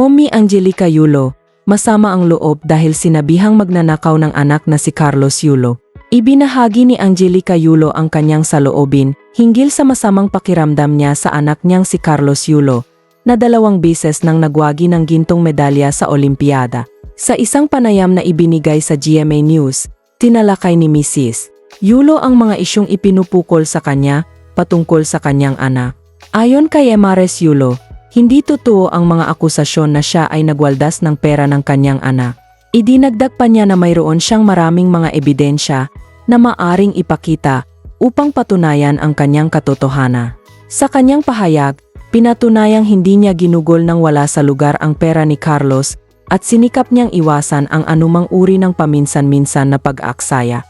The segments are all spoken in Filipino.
Mommy Angelica Yulo, masama ang loob dahil sinabihang magnanakaw ng anak na si Carlos Yulo. Ibinahagi ni Angelica Yulo ang kanyang saloobin hinggil sa masamang pakiramdam niya sa anak niyang si Carlos Yulo, na dalawang beses nang nagwagi ng gintong medalya sa Olimpiada. Sa isang panayam na ibinigay sa GMA News, tinalakay ni Mrs. Yulo ang mga isyong ipinupukol sa kanya patungkol sa kanyang anak. Ayon kay Emares Yulo, hindi totoo ang mga akusasyon na siya ay nagwaldas ng pera ng kanyang anak. Idinagdag pa niya na mayroon siyang maraming mga ebidensya na maaring ipakita upang patunayan ang kanyang katotohanan. Sa kanyang pahayag, pinatunayang hindi niya ginugol ng wala sa lugar ang pera ni Carlos at sinikap niyang iwasan ang anumang uri ng paminsan-minsan na pag-aaksaya.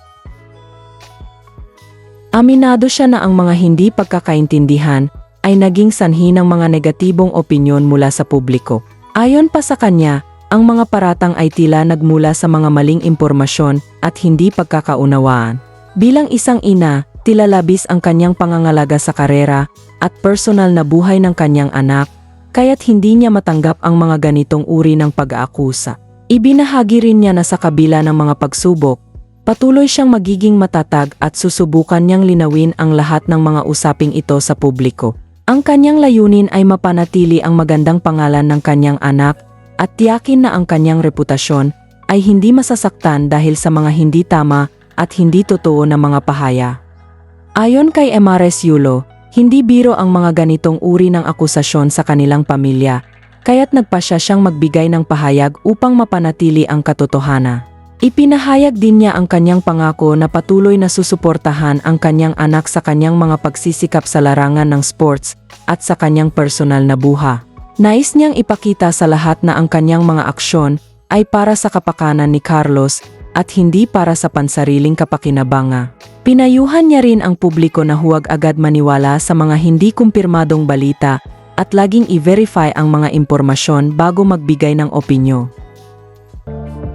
Aminado siya na ang mga hindi pagkakaintindihan ay naging sanhi ng mga negatibong opinyon mula sa publiko. Ayon pa sa kanya, ang mga paratang ay tila nagmula sa mga maling impormasyon at hindi pagkakaunawaan. Bilang isang ina, tila labis ang kanyang pangangalaga sa karera at personal na buhay ng kanyang anak, kaya't hindi niya matanggap ang mga ganitong uri ng pag-aakusa. Ibinahagi rin niya na sa kabila ng mga pagsubok, patuloy siyang magiging matatag at susubukan niyang linawin ang lahat ng mga usaping ito sa publiko. Ang kanyang layunin ay mapanatili ang magandang pangalan ng kanyang anak at tiyakin na ang kanyang reputasyon ay hindi masasaktan dahil sa mga hindi tama at hindi totoo na mga pahaya. Ayon kay Emares Yulo, hindi biro ang mga ganitong uri ng akusasyon sa kanilang pamilya, kaya't nagpasya siyang magbigay ng pahayag upang mapanatili ang katotohanan. Ipinahayag din niya ang kanyang pangako na patuloy na susuportahan ang kanyang anak sa kanyang mga pagsisikap sa larangan ng sports at sa kanyang personal na buha. Nais niyang ipakita sa lahat na ang kanyang mga aksyon ay para sa kapakanan ni Carlos at hindi para sa pansariling kapakinabanga. Pinayuhan niya rin ang publiko na huwag agad maniwala sa mga hindi kumpirmadong balita at laging i-verify ang mga impormasyon bago magbigay ng opinyo.